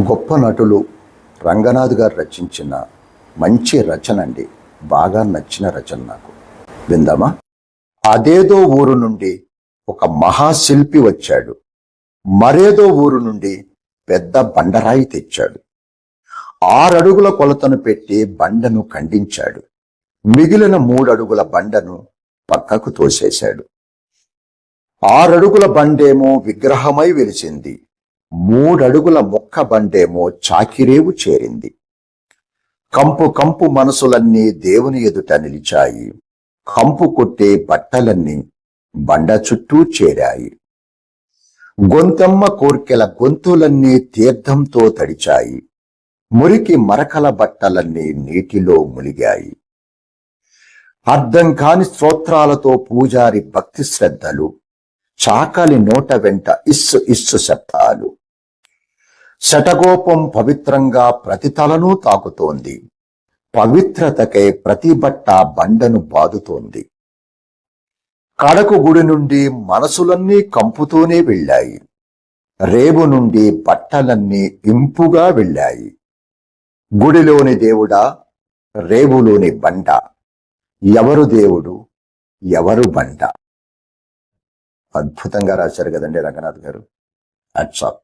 గొప్ప నటులు రంగనాథ్ గారు రచించిన మంచి రచన అండి. బాగా నచ్చిన రచన నాకు. విందామా? అదేదో ఊరు నుండి ఒక మహాశిల్పి వచ్చాడు. మరేదో ఊరు నుండి పెద్ద బండరాయి తెచ్చాడు. ఆరడుగుల కొలతను పెట్టి బండను ఖండించాడు. మిగిలిన మూడడుగుల బండను పక్కకు తోసేశాడు. ఆరడుగుల బండేమో విగ్రహమై వెలిసింది. మూడడుగుల మొక్క బండేమో చాకిరేవు చేరింది. కంపు కంపు మనసులన్నీ దేవుని ఎదుట నిలిచాయి. కంపు కొట్టే బట్టలన్నీ బండ చుట్టూ చేరాయి. గొంతమ్మ కోర్కెల గొంతులన్నీ తీర్థంతో తడిచాయి. మురికి మరకల బట్టలన్నీ నీటిలో ములిగాయి. అర్థం కాని స్తోత్రాలతో పూజారి భక్తి శ్రద్ధలు చాకలి నోట వెంట ఇస్సు ఇస్సు శబ్దాలు. శటగోపం పవిత్రంగా ప్రతి తలను తాకుతోంది. పవిత్రతకై ప్రతి బట్ట బండను బాదుతోంది. కడకు గుడి నుండి మనసులన్నీ కంపుతూనే వెళ్ళాయి. రేవు నుండి బట్టలన్నీ ఇంపుగా వెళ్ళాయి. గుడిలోని దేవుడా రేవులోని బండ. ఎవరు దేవుడు? ఎవరు బండ? అద్భుతంగా రాశారు కదండి రంగనాథ్ గారు. అట్సాప్